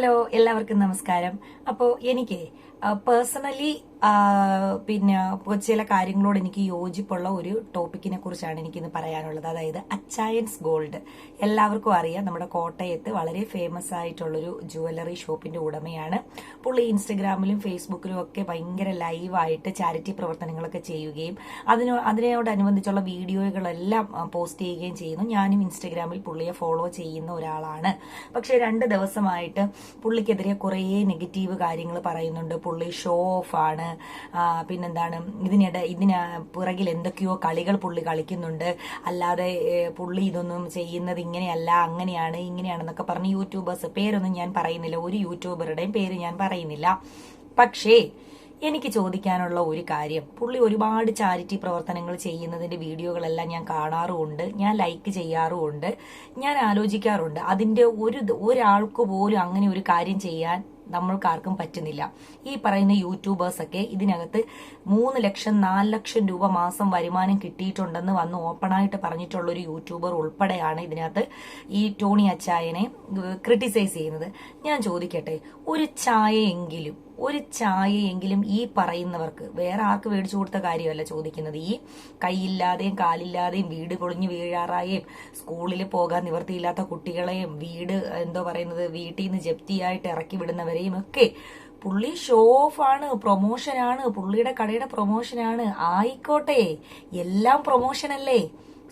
Hello എല്ലാവർക്കും നമസ്കാരം. അപ്പോൾ എനിക്ക് പേഴ്സണലി പിന്നെ ചില കാര്യങ്ങളോട് എനിക്ക് യോജിപ്പുള്ള ഒരു ടോപ്പിക്കിനെ കുറിച്ചാണ് എനിക്കിന്ന് പറയാനുള്ളത്. അതായത് അച്ചായൻസ് ഗോൾഡ്. എല്ലാവർക്കും അറിയാം നമ്മുടെ കോട്ടയത്ത് വളരെ ഫേമസ് ആയിട്ടുള്ളൊരു ജുവല്ലറി ഷോപ്പിന്റെ ഉടമയാണ്. പുള്ളി ഇൻസ്റ്റഗ്രാമിലും ഫേസ്ബുക്കിലും ഒക്കെ ഭയങ്കര ലൈവായിട്ട് ചാരിറ്റി പ്രവർത്തനങ്ങളൊക്കെ ചെയ്യുകയും അതിനോ അതിനോടനുബന്ധിച്ചുള്ള വീഡിയോകളെല്ലാം പോസ്റ്റ് ചെയ്യുകയും ചെയ്യുന്നു. ഞാനും ഇൻസ്റ്റഗ്രാമിൽ പുള്ളിയെ ഫോളോ ചെയ്യുന്ന ഒരാളാണ്. പക്ഷെ രണ്ട് ദിവസമായിട്ട് പുള്ളിക്കെതിരെ കുറേ നെഗറ്റീവ് കാര്യങ്ങൾ പറയുന്നുണ്ട്. പുള്ളി ഷോ ഓഫ് ആണ്. പിന്നെന്താണ് ഇതിനിടെ ഇതിന് പുറകിൽ എന്തൊക്കെയോ കളികൾ പുള്ളി കളിക്കുന്നുണ്ട്. അല്ലാതെ പുള്ളി ഇതൊന്നും ചെയ്യുന്നത് ഇങ്ങനെയല്ല അങ്ങനെയാണ് ഇങ്ങനെയാണെന്നൊക്കെ പറഞ്ഞ് യൂട്യൂബേഴ്സ് പേരൊന്നും ഞാൻ പറയുന്നില്ല. ഒരു യൂട്യൂബറുടെയും പേര് ഞാൻ പറയുന്നില്ല. പക്ഷേ എനിക്ക് ചോദിക്കാനുള്ള ഒരു കാര്യം. പുള്ളി ഒരുപാട് ചാരിറ്റി പ്രവർത്തനങ്ങൾ ചെയ്യുന്നതിന്റെ വീഡിയോകളെല്ലാം ഞാൻ കാണാറുമുണ്ട്. ഞാൻ ലൈക്ക് ചെയ്യാറുമുണ്ട്. ഞാൻ ആലോചിക്കാറുണ്ട്. അതിന്റെ ഒരു ഒരാൾക്ക് പോലും അങ്ങനെ ഒരു കാര്യം ചെയ്യാൻ നമ്മൾക്കാർക്കും പറ്റുന്നില്ല. ഈ പറയുന്ന യൂട്യൂബേഴ്സൊക്കെ ഇതിനകത്ത് മൂന്ന് ലക്ഷം നാല് ലക്ഷം രൂപ മാസം വരുമാനം കിട്ടിയിട്ടുണ്ടെന്ന് വന്ന് ഓപ്പണായിട്ട് പറഞ്ഞിട്ടുള്ള ഒരു യൂട്യൂബർ ഉൾപ്പെടെയാണ് ഇതിനകത്ത് ഈ ടോണി അച്ചായനെ ക്രിട്ടിസൈസ് ചെയ്യുന്നത്. ഞാൻ ചോദിക്കട്ടെ ഒരു ചായയെങ്കിലും ഒരു ചായയെങ്കിലും ഈ പറയുന്നവർക്ക് വേറെ ആർക്ക് മേടിച്ചു കൊടുത്ത കാര്യമല്ല ചോദിക്കുന്നത്. ഈ കൈയില്ലാതെയും കാലില്ലാതെയും വീട് പൊളിഞ്ഞു വീഴാറായേയും സ്കൂളിൽ പോകാൻ നിവർത്തിയില്ലാത്ത കുട്ടികളെയും വീട് എന്തോ പറയുന്നത് വീട്ടിൽ നിന്ന് ജപ്തിയായിട്ട് ഇറക്കി വിടുന്നവരെയും ഒക്കെ പുള്ളി ഷോ ആണ് പ്രൊമോഷനാണ് പുള്ളിയുടെ കടയുടെ പ്രൊമോഷനാണ് ആയിക്കോട്ടെ എല്ലാം പ്രൊമോഷനല്ലേ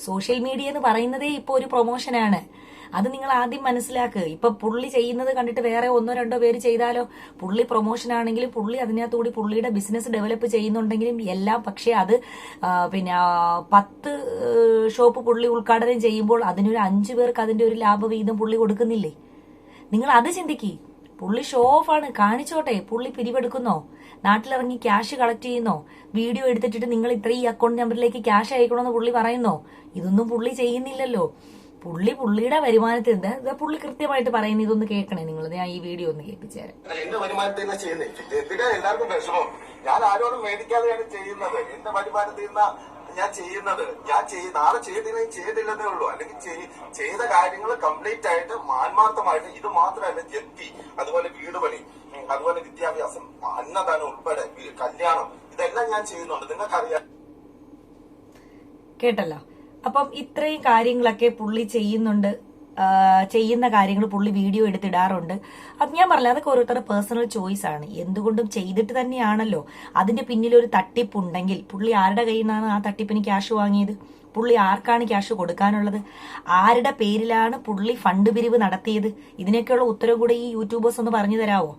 സോഷ്യൽ മീഡിയ എന്ന് പറയുന്നതേ ഇപ്പൊ ഒരു പ്രൊമോഷനാണ് അത് നിങ്ങൾ ആദ്യം മനസ്സിലാക്കുക ഇപ്പൊ പുള്ളി ചെയ്യുന്നത് കണ്ടിട്ട് വേറെ ഒന്നോ രണ്ടോ പേര് ചെയ്താലോ? പുള്ളി പ്രൊമോഷൻ ആണെങ്കിലും പുള്ളി അതിനകത്തുകൂടി പുള്ളിയുടെ ബിസിനസ് ഡെവലപ്പ് ചെയ്യുന്നുണ്ടെങ്കിലും എല്ലാം പക്ഷേ അത് പിന്നെ പത്ത് ഷോപ്പ് പുള്ളി ഉദ്ഘാടനം ചെയ്യുമ്പോൾ അതിനൊരു അഞ്ചു പേർക്ക് അതിന്റെ ഒരു ലാഭവിഹിതം പുള്ളി കൊടുക്കുന്നില്ലേ? നിങ്ങൾ അത് ചിന്തിക്കി. പുള്ളി ഷോ ഓഫ് ആണ്. കാണിച്ചോട്ടെ. പുള്ളി പിരിവെടുക്കുന്നോ? നാട്ടിലിറങ്ങി ക്യാഷ് കളക്ട് ചെയ്യുന്നോ? വീഡിയോ എടുത്തിട്ട് നിങ്ങൾ ഇത്ര ഈ അക്കൗണ്ട് നമ്പറിലേക്ക് ക്യാഷ് അയക്കണമെന്ന് പുള്ളി പറയുന്നോ? ഇതൊന്നും പുള്ളി ചെയ്യുന്നില്ലല്ലോ. പുള്ളി പുള്ളിയുടെ വരുമാനത്തിൽ നിന്ന് പുള്ളി കൃത്യമായിട്ട് പറയുന്നത് ഇതൊന്ന് കേൾക്കണേ നിങ്ങൾ. ഞാൻ ഈ വീഡിയോ ഒന്ന് കേൾപ്പിച്ചു തരാം. എന്റെ വരുമാനത്തിൽ നിന്ന് ചെയ്യുന്നേ? എന്തിനാ എല്ലാവർക്കും വിഷമം. ഞാൻ ആരോടും മേടിക്കാതെയാണ് ചെയ്യുന്നത്. എന്റെ വരുമാനത്തിൽ നിന്ന് ഞാൻ ചെയ്യുന്നത്? ഞാൻ ചെയ്ത് നാളെ ചെയ്തില്ല ചെയ്തില്ലെന്നേ ഉള്ളൂ. അല്ലെങ്കിൽ ചെയ്ത കാര്യങ്ങൾ കംപ്ലീറ്റ് ആയിട്ട് മാന്മാർത്ഥമായിട്ട് ഇത് മാത്രമല്ല ജപ്തി അതുപോലെ വീട് പണി അതുപോലെ വിദ്യാഭ്യാസം അന്നദാനം ഉൾപ്പെടെ കല്യാണം ഇതെല്ലാം ഞാൻ ചെയ്യുന്നുണ്ട്. നിങ്ങൾക്കറിയാം. കേട്ടല്ലോ. അപ്പം ഇത്രയും കാര്യങ്ങളൊക്കെ പുള്ളി ചെയ്യുന്നുണ്ട് ചെയ്യുന്ന കാര്യങ്ങൾ പുള്ളി വീഡിയോ എടുത്തിടാറുണ്ട്. അത് ഞാൻ പറഞ്ഞില്ല അതൊക്കെ ഓരോരുത്തരുടെ പേഴ്സണൽ ചോയ്സ് ആണ്. എന്തുകൊണ്ടും ചെയ്തിട്ട് തന്നെയാണല്ലോ. അതിന്റെ പിന്നിൽ ഒരു തട്ടിപ്പുണ്ടെങ്കിൽ പുള്ളി ആരുടെ കയ്യിൽ നിന്നാണ് ആ തട്ടിപ്പിന് ക്യാഷ് വാങ്ങിയത്? പുള്ളി ആർക്കാണ് ക്യാഷ് കൊടുക്കാനുള്ളത്? ആരുടെ പേരിലാണ് പുള്ളി ഫണ്ട് പിരിവ് നടത്തിയത്? ഇതിനൊക്കെയുള്ള ഉത്തരവ് കൂടെ ഈ യൂട്യൂബേഴ്സ് ഒന്ന് പറഞ്ഞു തരാമോ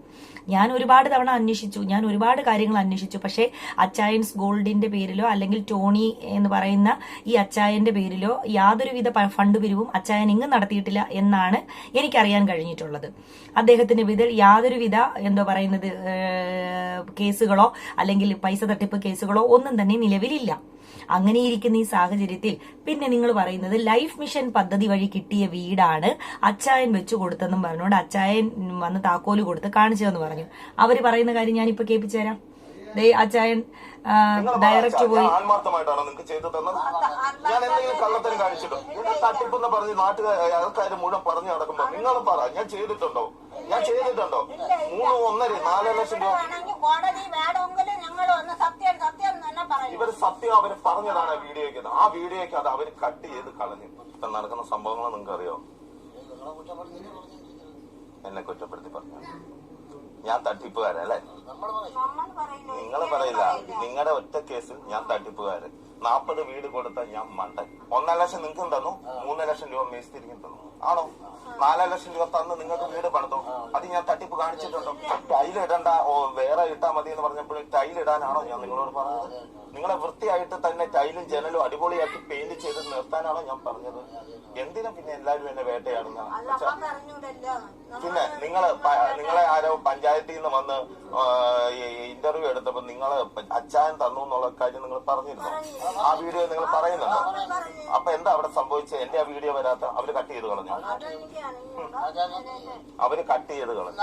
ഞാൻ ഒരുപാട് തവണ അന്വേഷിച്ചു ഞാൻ ഒരുപാട് കാര്യങ്ങൾ അന്വേഷിച്ചു. പക്ഷേ അച്ചായൻസ് ഗോൾഡിന്റെ പേരിലോ അല്ലെങ്കിൽ ടോണി എന്ന് പറയുന്ന ഈ അച്ചായന്റെ പേരിലോ യാതൊരുവിധ ഫണ്ട് പിരിവും അച്ചായൻ ഇങ്ങ് നടത്തിയിട്ടില്ല എന്നാണ് എനിക്കറിയാൻ കഴിഞ്ഞിട്ടുള്ളത്. അദ്ദേഹത്തിന്റെ ഇതിൽ യാതൊരുവിധ എന്തോ പറയുന്നത് കേസുകളോ അല്ലെങ്കിൽ പൈസ തട്ടിപ്പ് കേസുകളോ ഒന്നും തന്നെ നിലവിലില്ല. അങ്ങനെ ഇരിക്കുന്ന ഈ സാഹചര്യത്തിൽ പിന്നെ നിങ്ങൾ പറയുന്നത് ലൈഫ് മിഷൻ പദ്ധതി വഴി കിട്ടിയ വീടാണ് അച്ചായൻ വെച്ചു കൊടുത്തെന്നും പറഞ്ഞുകൊണ്ട് അച്ചായൻ വന്ന് താക്കോൽ കൊടുത്ത് കാണിച്ചതെന്ന് പറഞ്ഞു. അവർ പറയുന്ന കാര്യം ഞാൻ ഇപ്പൊ കേൾപ്പിച്ചു തരാം ദേ അച്ചായൻ ഡയറക്റ്റ് പോയി. ആത്മാർത്ഥമായിട്ടാണ് നിങ്ങൾക്ക് ചെയ്തു തന്നത്? ഞാൻ എന്തെങ്കിലും കള്ളത്തരം കാണിച്ചിട്ടോ? ഇവിടെ തട്ടിപ്പെന്ന് പറഞ്ഞ് നാട്ടുകാർ ആൾക്കാർ മുഴുവൻ പറഞ്ഞു നടക്കുമ്പോ നിങ്ങൾ പറ. ഞാൻ ചെയ്തിട്ടുണ്ടോ? ഞാൻ ചെയ്തിട്ടുണ്ടോ? മൂന്ന് ഒന്നര നാല് ലക്ഷം രൂപ. ഇവർ സത്യം അവർ പറഞ്ഞതാണ് വീഡിയോയ്ക്ക്. ആ വീഡിയോയ്ക്ക് അത് അവർ കട്ട് ചെയ്ത് കളഞ്ഞു. ഇപ്പൊ നടക്കുന്ന സംഭവങ്ങൾ നിങ്ങൾക്ക് അറിയോ എന്നെ കുറ്റപ്പെടുത്തി പറഞ്ഞു. ഞാൻ തട്ടിപ്പുകാരൻ അല്ലെ? നിങ്ങൾ പറയില്ല. നിങ്ങളുടെ ഒറ്റ കേസിൽ ഞാൻ തട്ടിപ്പുകാരൻ. നാൽപ്പത് വീട് കൊടുത്ത ഞാൻ മണ്ടൻ. ഒന്നര ലക്ഷം നിങ്ങൾക്കും തന്നു മൂന്നര ലക്ഷം രൂപ മേസ്തിരിക്കും തന്നു. ആണോ? നാലര ലക്ഷം രൂപ തന്ന് നിങ്ങൾക്ക് വീട് പണിതോ? അത് ഞാൻ തട്ടിപ്പ് കാണിച്ചിട്ടുണ്ടോ. ടൈൽ ഇടണ്ട. ഓ വേറെ ഇട്ടാ മതി എന്ന് പറഞ്ഞപ്പോൾ ടൈൽ ഇടാനാണോ ഞാൻ നിങ്ങളോട് പറഞ്ഞത്? നിങ്ങളെ വൃത്തിയായിട്ട് തന്നെ ടൈലും ജനലും അടിപൊളിയാക്കി പെയിന്റ് ചെയ്ത് നിർത്താനാണോ ഞാൻ പറഞ്ഞത്? എന്തിനാ പിന്നെ എല്ലാവരും എന്നെ വേട്ടയാടുന്ന പിന്നെ നിങ്ങൾ നിങ്ങളെ ആരോ പഞ്ചായത്തിൽ നിന്ന് വന്ന് ഇന്റർവ്യൂ എടുത്തപ്പോ നിങ്ങൾ അച്ചായൻ തന്നു എന്നുള്ള കാര്യം നിങ്ങൾ പറഞ്ഞിരുന്നു? ആ വീഡിയോ നിങ്ങൾ പറയുന്നുണ്ടോ? അപ്പൊ എന്താ അവിടെ സംഭവിച്ചത്? എന്റെ ആ വീഡിയോ വരാത്ത അവർ കട്ട് ചെയ്ത് കളഞ്ഞു. അവർ കട്ട് ചെയ്ത് കളഞ്ഞു.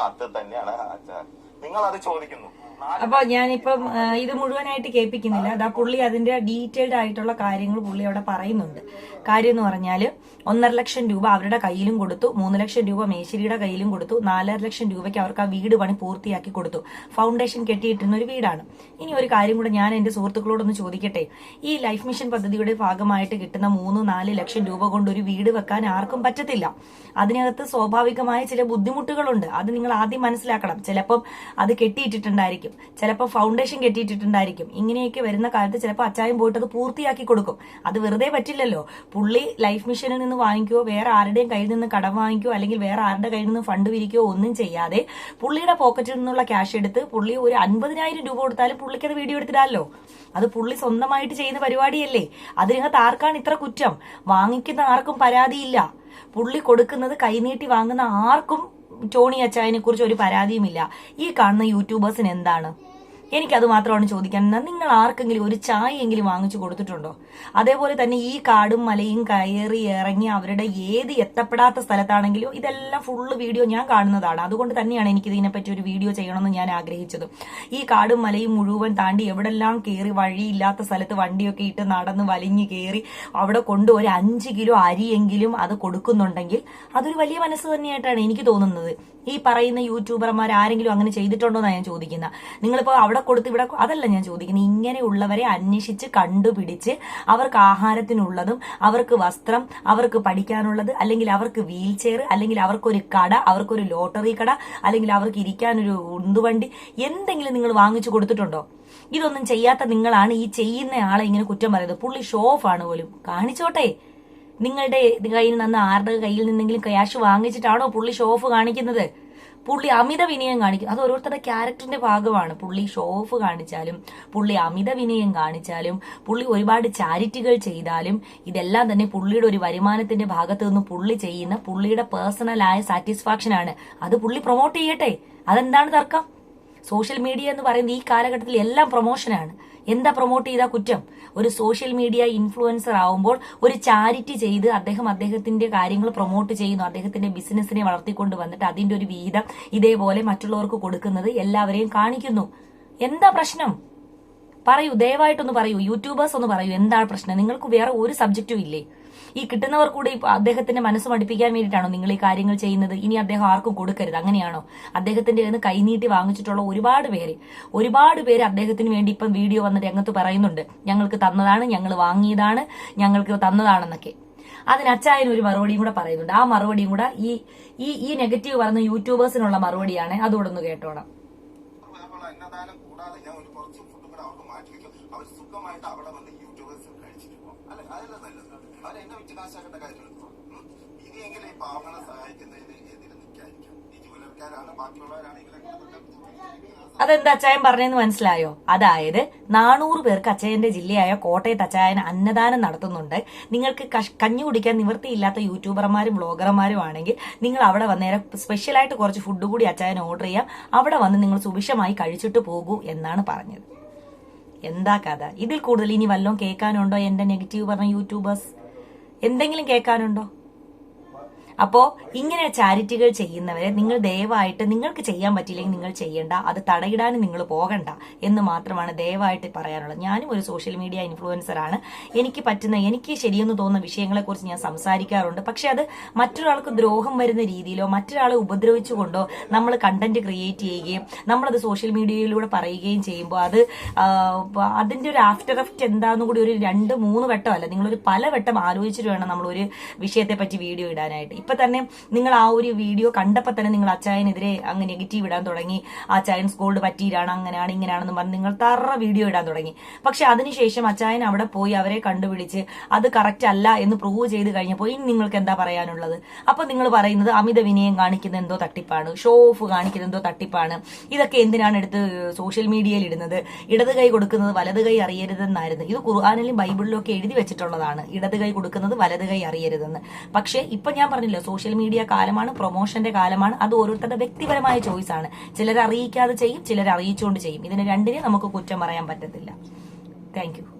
അത് തന്നെയാണ് അച്ഛാ നിങ്ങൾ അത് ചോദിക്കുന്നു അപ്പൊ ഞാനിപ്പം ഇത് മുഴുവനായിട്ട് കേൾപ്പിക്കുന്നില്ല. അതാ പുള്ളി അതിന്റെ ഡീറ്റെയിൽഡ് ആയിട്ടുള്ള കാര്യങ്ങൾ പുള്ളി അവിടെ പറയുന്നുണ്ട്. കാര്യം എന്ന് പറഞ്ഞാൽ ഒന്നര ലക്ഷം രൂപ അവരുടെ കയ്യിലും കൊടുത്തു മൂന്ന് ലക്ഷം രൂപ മേശരിയുടെ കയ്യിലും കൊടുത്തു നാലര ലക്ഷം രൂപയ്ക്ക് അവർക്ക് ആ വീട് പണി പൂർത്തിയാക്കി കൊടുത്തു. ഫൗണ്ടേഷൻ കെട്ടിയിട്ടിരുന്ന ഒരു വീടാണ്. ഇനി ഒരു കാര്യം കൂടെ ഞാൻ എന്റെ സുഹൃത്തുക്കളോടൊന്ന് ചോദിക്കട്ടെ? ഈ ലൈഫ് മിഷൻ പദ്ധതിയുടെ ഭാഗമായിട്ട് കിട്ടുന്ന മൂന്ന് നാല് ലക്ഷം രൂപ കൊണ്ട് ഒരു വീട് വെക്കാൻ ആർക്കും പറ്റത്തില്ല. അതിനകത്ത് സ്വാഭാവികമായ ചില ബുദ്ധിമുട്ടുകളുണ്ട്. അത് നിങ്ങൾ ആദ്യം മനസ്സിലാക്കണം. ചിലപ്പം അത് കെട്ടിയിട്ടിട്ടുണ്ടായിരിക്കും. ചിലപ്പോൾ ഫൗണ്ടേഷൻ കെട്ടിയിട്ടിട്ടുണ്ടായിരിക്കും. ഇങ്ങനെയൊക്കെ വരുന്ന കാലത്ത് ചിലപ്പോൾ അച്ചായം പോയിട്ട് അത് പൂർത്തിയാക്കി കൊടുക്കും. അത് വെറുതെ പറ്റില്ലല്ലോ. പുള്ളി ലൈഫ് മിഷനിൽ നിന്ന് വാങ്ങിക്കുകയോ വേറെ ആരുടെയും കയ്യിൽ നിന്ന് കടം വാങ്ങിക്കുകയോ അല്ലെങ്കിൽ വേറെ ആരുടെ കയ്യിൽ നിന്ന് ഫണ്ട് വിരിക്കുകയോ ഒന്നും ചെയ്യാതെ പുള്ളിയുടെ പോക്കറ്റിൽ നിന്നുള്ള ക്യാഷ് എടുത്ത് പുള്ളി ഒരു അൻപതിനായിരം രൂപ കൊടുത്താലും പുള്ളിക്ക് അത് വീഡിയോ എടുത്തിടാമല്ലോ. അത് പുള്ളി സ്വന്തമായിട്ട് ചെയ്യുന്ന പരിപാടിയല്ലേ. അതിനകത്ത് ആർക്കാണ് ഇത്ര കുറ്റം? വാങ്ങിക്കുന്ന ആർക്കും പരാതിയില്ല. പുള്ളി കൊടുക്കുന്നത് കൈനീട്ടി വാങ്ങുന്ന ആർക്കും ടോണി അച്ചായനെ കുറിച്ച് ഒരു പരാതിയുമില്ല. ഈ കാണുന്ന യൂട്യൂബേഴ്സിന് എന്താണ്? എനിക്കത് മാത്രമാണ് ചോദിക്കാൻ. നിങ്ങൾ ആർക്കെങ്കിലും ഒരു ചായ എങ്കിലും വാങ്ങിച്ചു കൊടുത്തിട്ടുണ്ടോ? അതേപോലെ തന്നെ ഈ കാടും മലയും കയറി ഇറങ്ങി അവരുടെ ഏത് എത്തപ്പെടാത്ത സ്ഥലത്താണെങ്കിലും ഇതെല്ലാം ഫുള്ള് വീഡിയോ ഞാൻ കാണുന്നതാണ്. അതുകൊണ്ട് തന്നെയാണ് എനിക്ക് ഇതിനെപ്പറ്റി ഒരു വീഡിയോ ചെയ്യണമെന്ന് ഞാൻ ആഗ്രഹിച്ചത്. ഈ കാടും മലയും മുഴുവൻ താണ്ടി എവിടെല്ലാം കയറി വഴിയില്ലാത്ത സ്ഥലത്ത് വണ്ടിയൊക്കെ ഇട്ട് നടന്ന് വലിഞ്ഞു കയറി അവിടെ കൊണ്ട് ഒരു അഞ്ച് കിലോ അരിയെങ്കിലും അത് കൊടുക്കുന്നുണ്ടെങ്കിൽ അതൊരു വലിയ മനസ്സ് തന്നെയായിട്ടാണ് എനിക്ക് തോന്നുന്നത്. ഈ പറയുന്ന യൂട്യൂബർമാർ ആരെങ്കിലും അങ്ങനെ ചെയ്തിട്ടുണ്ടോ എന്നാണ് ഞാൻ ചോദിക്കുന്നത് നിങ്ങളിപ്പോൾ അവിടെ കൊടുത്ത് ഇവിടെ അതല്ല ഞാൻ ചോദിക്കുന്നത്. ഇങ്ങനെയുള്ളവരെ അന്വേഷിച്ച് കണ്ടുപിടിച്ച് അവർക്ക് ആഹാരത്തിനുള്ളതും അവർക്ക് വസ്ത്രം അവർക്ക് പഠിക്കാനുള്ളത് അല്ലെങ്കിൽ അവർക്ക് വീൽ ചെയർ അല്ലെങ്കിൽ അവർക്കൊരു കട അവർക്കൊരു ലോട്ടറി കട അല്ലെങ്കിൽ അവർക്ക് ഇരിക്കാനൊരു ഉന്തുവണ്ടി എന്തെങ്കിലും നിങ്ങൾ വാങ്ങിച്ചു കൊടുത്തിട്ടുണ്ടോ? ഇതൊന്നും ചെയ്യാത്ത നിങ്ങളാണ് ഈ ചെയ്യുന്ന ആളെ ഇങ്ങനെ കുറ്റം പറയുന്നത്. പുള്ളി ഷോ ഓഫ് ആണ് പോലും. കാണിച്ചോട്ടെ. നിങ്ങളുടെ കയ്യിൽ നിന്ന് ആരുടെ കയ്യിൽ നിന്നെങ്കിലും ക്യാഷ് വാങ്ങിച്ചിട്ടാണോ പുള്ളി ഷോ ഓഫ് കാണിക്കുന്നത്? പുള്ളി അമിത വിനയം കാണിക്കും. അത് ഓരോരുത്തരുടെ ക്യാരക്ടറിന്റെ ഭാഗമാണ്. പുള്ളി ഷോ ഓഫ് കാണിച്ചാലും പുള്ളി അമിത വിനയം കാണിച്ചാലും പുള്ളി ഒരുപാട് ചാരിറ്റികൾ ചെയ്താലും ഇതെല്ലാം തന്നെ പുള്ളിയുടെ ഒരു വരുമാനത്തിന്റെ ഭാഗത്ത് നിന്ന് പുള്ളി ചെയ്യുന്ന പുള്ളിയുടെ പേഴ്സണലായ സാറ്റിസ്ഫാക്ഷൻ ആണ്. അത് പുള്ളി പ്രൊമോട്ട് ചെയ്യട്ടെ? അതെന്താണ് തർക്കം? സോഷ്യൽ മീഡിയ എന്ന് പറയുന്നത് ഈ കാലഘട്ടത്തിൽ എല്ലാം പ്രൊമോഷനാണ് എന്താ പ്രൊമോട്ട് ചെയ്ത കുറ്റം? ഒരു സോഷ്യൽ മീഡിയ ഇൻഫ്ലുവൻസർ ആവുമ്പോൾ ഒരു ചാരിറ്റി ചെയ്ത് അദ്ദേഹം അദ്ദേഹത്തിന്റെ കാര്യങ്ങൾ പ്രൊമോട്ട് ചെയ്യുന്നു. അദ്ദേഹത്തിന്റെ ബിസിനസ്സിനെ വളർത്തിക്കൊണ്ട് വന്നിട്ട് അതിന്റെ ഒരു വീതം ഇതേപോലെ മറ്റുള്ളവർക്ക് കൊടുക്കുന്നത് എല്ലാവരെയും കാണിക്കുന്നു. എന്താ പ്രശ്നം? പറയൂ ദയവായിട്ടൊന്ന് പറയൂ. യൂട്യൂബേഴ്സ് ഒന്ന് പറയൂ എന്താണ് പ്രശ്നം? നിങ്ങൾക്ക് വേറെ ഒരു സബ്ജക്റ്റും ഇല്ലേ? ഈ കിട്ടുന്നവർ കൂടെ ഇപ്പൊ അദ്ദേഹത്തിന്റെ മനസ്സ് മടിപ്പിക്കാൻ വേണ്ടിയിട്ടാണോ നിങ്ങൾ ഈ കാര്യങ്ങൾ ചെയ്യുന്നത്? ഇനി അദ്ദേഹം ആർക്കും കൊടുക്കരുത്. അങ്ങനെയാണോ? അദ്ദേഹത്തിന്റെ നിന്ന് കൈനീട്ടി വാങ്ങിച്ചിട്ടുള്ള ഒരുപാട് പേര് ഒരുപാട് പേര് അദ്ദേഹത്തിന് വേണ്ടി ഇപ്പം വീഡിയോ വന്നിട്ട് രംഗത്ത് പറയുന്നുണ്ട്. ഞങ്ങൾക്ക് തന്നതാണ് ഞങ്ങൾ വാങ്ങിയതാണ് ഞങ്ങൾക്ക് തന്നതാണെന്നൊക്കെ. അതിന് അച്ചായൻ ഒരു മറുപടിയും കൂടെ പറയുന്നുണ്ട്. ആ മറുപടിയും കൂടെ ഈ ഈ ഈ നെഗറ്റീവ് പറയുന്ന യൂട്യൂബേഴ്സിനുള്ള മറുപടിയാണ്. അതോടൊന്ന് കേട്ടോണം. കൂടാതെ ഞാൻ ഒരു കുറച്ച് ഫുഡ് കൂടെ അവർക്ക് മാറ്റി വെക്കും. അവർ സുഖമായിട്ട് അവിടെ വന്ന് യൂട്യൂബേഴ്സ് കഴിച്ചിട്ട് പോകും. അല്ലെ? അതല്ല നല്ലത്. അവർ എന്നെ വിറ്റ് കാശാക്കേണ്ട കാര്യമില്ല ഉം. ഇനിയെങ്കിലും ഈ പാവങ്ങളെ സഹായിക്കുന്നതിന് അതെന്താ അച്ചായൻ പറഞ്ഞെന്ന് മനസ്സിലായോ? അതായത് നാനൂറ് പേർക്ക് അച്ചായന്റെ ജില്ലയായ കോട്ടയത്ത് അച്ചായൻ അന്നദാനം നടത്തുന്നുണ്ട്. നിങ്ങൾക്ക് കഞ്ഞി കുടിക്കാൻ നിവൃത്തിയില്ലാത്ത യൂട്യൂബർമാരും ബ്ലോഗർമാരും ആണെങ്കിൽ നിങ്ങൾ അവിടെ വന്നേരം സ്പെഷ്യലായിട്ട് കുറച്ച് ഫുഡ് കൂടി അച്ചായൻ ഓർഡർ ചെയ്യാം. അവിടെ വന്ന് നിങ്ങൾ സുഭിക്ഷമായി കഴിച്ചിട്ട് പോകൂ എന്നാണ് പറഞ്ഞത്. എന്താ കഥ? ഇതിൽ കൂടുതൽ ഇനി വല്ലതും കേൾക്കാനുണ്ടോ എന്റെ നെഗറ്റീവ് പറഞ്ഞ യൂട്യൂബേഴ്സ്? എന്തെങ്കിലും കേൾക്കാനുണ്ടോ? അപ്പോ ഇങ്ങനെ ചാരിറ്റികൾ ചെയ്യുന്നവരെ നിങ്ങൾ ദയവായിട്ട് നിങ്ങൾക്ക് ചെയ്യാൻ പറ്റില്ലെങ്കിൽ നിങ്ങൾ ചെയ്യണ്ട അത് തടയിടാനും നിങ്ങൾ പോകണ്ട എന്ന് മാത്രമാണ് ദയവായിട്ട് പറയാനുള്ളത്. ഞാനും ഒരു സോഷ്യൽ മീഡിയ ഇൻഫ്ലുവൻസർ ആണ്. എനിക്ക് പറ്റുന്ന എനിക്ക് ശരിയെന്ന് തോന്നുന്ന വിഷയങ്ങളെ കുറിച്ച് ഞാൻ സംസാരിക്കാറുണ്ട്. പക്ഷെ അത് മറ്റൊരാൾക്ക് ദ്രോഹം വരുന്ന രീതിയിലോ മറ്റൊരാളെ ഉപദ്രവിച്ചുകൊണ്ടോ നമ്മൾ കണ്ടന്റ് ക്രിയേറ്റ് ചെയ്യുകയും നമ്മളത് സോഷ്യൽ മീഡിയയിലൂടെ പറയുകയും ചെയ്യുമ്പോൾ അത് അതിന്റെ ഒരു ആഫ്റ്റർ എഫക്റ്റ് എന്താണെന്ന് കൂടി ഒരു രണ്ട് മൂന്ന് വട്ടമല്ല നിങ്ങളൊരു പല വട്ടം ആലോചിച്ചിട്ട് വേണം നമ്മൾ ഒരു വിഷയത്തെ പറ്റി വീഡിയോ ഇടാനായിട്ട്. ഇപ്പൊ തന്നെ നിങ്ങൾ ആ ഒരു വീഡിയോ കണ്ടപ്പോൾ തന്നെ നിങ്ങൾ അച്ചായനെതിരെ അങ്ങ് നെഗറ്റീവ് ഇടാൻ തുടങ്ങി. അച്ചായൻ ഗോൾഡ് പറ്റിയിട്ടാണ് അങ്ങനെയാണ് ഇങ്ങനെയാണെന്ന് പറഞ്ഞ് നിങ്ങൾ തറ വീഡിയോ ഇടാൻ തുടങ്ങി. പക്ഷെ അതിനുശേഷം അച്ചായൻ അവിടെ പോയി അവരെ കണ്ടുപിടിച്ച് അത് കറക്റ്റ് അല്ല എന്ന് പ്രൂവ് ചെയ്ത് കഴിഞ്ഞപ്പോൾ ഇനി നിങ്ങൾക്ക് എന്താ പറയാനുള്ളത്? അപ്പൊ നിങ്ങൾ പറയുന്നത് അമിത വിനയം കാണിക്കുന്ന എന്തോ തട്ടിപ്പാണ് ഷോ ഓഫ് കാണിക്കുന്ന എന്തോ തട്ടിപ്പാണ്. ഇതൊക്കെ എന്തിനാണ് എടുത്ത് സോഷ്യൽ മീഡിയയിൽ ഇടുന്നത്? ഇടത് കൈ കൊടുക്കുന്നത് വലത് കൈ അറിയരുതെന്നായിരുന്നു. ഇത് ഖുർആാനിലും ബൈബിളിലും ഒക്കെ എഴുതി വെച്ചിട്ടുള്ളതാണ്. ഇടത് കൈ കൊടുക്കുന്നത് വലത് കൈ അറിയരുതെന്ന്. പക്ഷെ ഇപ്പൊ ഞാൻ പറഞ്ഞില്ല സോഷ്യൽ മീഡിയ കാലമാണ് പ്രൊമോഷന്റെ കാലമാണ്. അത് ഓരോരുത്തരുടെ വ്യക്തിപരമായ ചോയ്സ് ആണ്. ചിലർ അറിയിക്കാതെ ചെയ്യും ചിലർ അറിയിച്ചുകൊണ്ട് ചെയ്യും. ഇതിന് രണ്ടിനെ നമുക്ക് കുറ്റം പറയാൻ പറ്റത്തില്ല. താങ്ക്